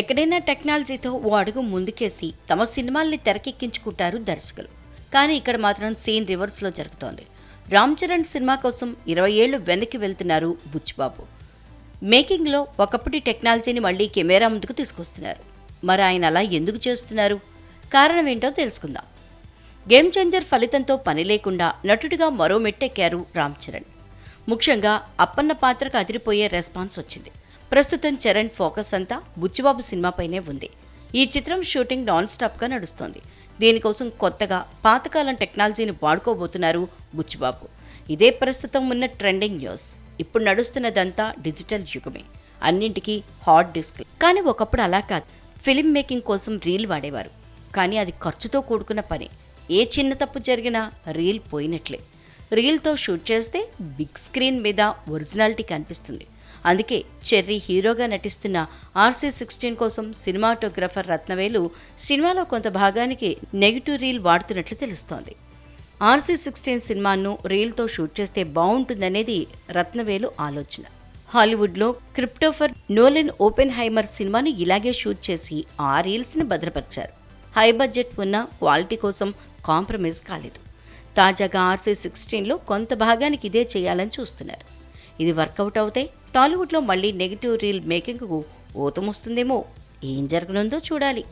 ఎక్కడైనా టెక్నాలజీతో ఓ అడుగు ముందుకేసి తమ సినిమాల్ని తెరకెక్కించుకుంటారు దర్శకులు. కానీ ఇక్కడ మాత్రం సీన్ రివర్స్లో జరుగుతోంది. రామ్ చరణ్ సినిమా కోసం ఇరవై ఏళ్ళు వెనక్కి వెళ్తున్నారు బుచ్చిబాబు. మేకింగ్లో ఒకప్పటి టెక్నాలజీని మళ్ళీ కెమెరా ముందుకు తీసుకొస్తున్నారు. మరి ఆయన అలా ఎందుకు చేస్తున్నారు? కారణం ఏంటో తెలుసుకుందాం. గేమ్ చేంజర్ ఫలితంతో పని లేకుండా నటుడిగా మరో మెట్టెక్కారు రామ్ చరణ్. ముఖ్యంగా అప్పన్న పాత్రకు అదిరిపోయే రెస్పాన్స్ వచ్చింది. ప్రస్తుతం చరణ్ ఫోకస్ అంతా బుచ్చిబాబు సినిమాపైనే ఉంది. ఈ చిత్రం షూటింగ్ నాన్ స్టాప్గా నడుస్తోంది. దీనికోసం కొత్తగా పాతకాలం టెక్నాలజీని వాడుకోబోతున్నారు బుచ్చిబాబు. ఇదే ప్రస్తుతం ఉన్న ట్రెండింగ్ న్యూస్. ఇప్పుడు నడుస్తున్నదంతా డిజిటల్ యుగమే. అన్నింటికీ హాట్ డిస్క్. కానీ ఒకప్పుడు అలా కాదు. ఫిలిం మేకింగ్ కోసం రీల్ వాడేవారు. కానీ అది ఖర్చుతో కూడుకున్న పని. ఏ చిన్న తప్పు జరిగినా రీల్ పోయినట్లే. రీల్తో షూట్ చేస్తే బిగ్ స్క్రీన్ మీద ఒరిజినాలిటీ కనిపిస్తుంది. అందుకే చెర్రీ హీరోగా నటిస్తున్న ఆర్సీ సిక్స్టీన్ కోసం సినిమాటోగ్రఫర్ రత్నవేలు సినిమాలో కొంత భాగానికి నెగిటివ్ రీల్ వాడుతున్నట్లు తెలుస్తోంది. ఆర్సీ సిక్స్టీన్ సినిమాను రీల్తో షూట్ చేస్తే బాగుంటుందనేది రత్నవేలు ఆలోచన. హాలీవుడ్లో క్రిప్టోఫర్ నోలెన్ ఓపెన్ హైమర్ సినిమాను ఇలాగే షూట్ చేసి ఆ రీల్స్ని భద్రపరిచారు. హై బడ్జెట్ ఉన్న క్వాలిటీ కోసం కాంప్రమైజ్ కాలేదు. తాజాగా ఆర్సీ సిక్స్టీన్లో కొంత భాగానికి ఇదే చేయాలని చూస్తున్నారు. ఇది వర్కౌట్ అవుతే టాలీవుడ్లో మళ్ళీ నెగిటివ్ రీల్ మేకింగ్కు ఊతమొస్తుందేమో? ఏం జరగనుందో చూడాలి.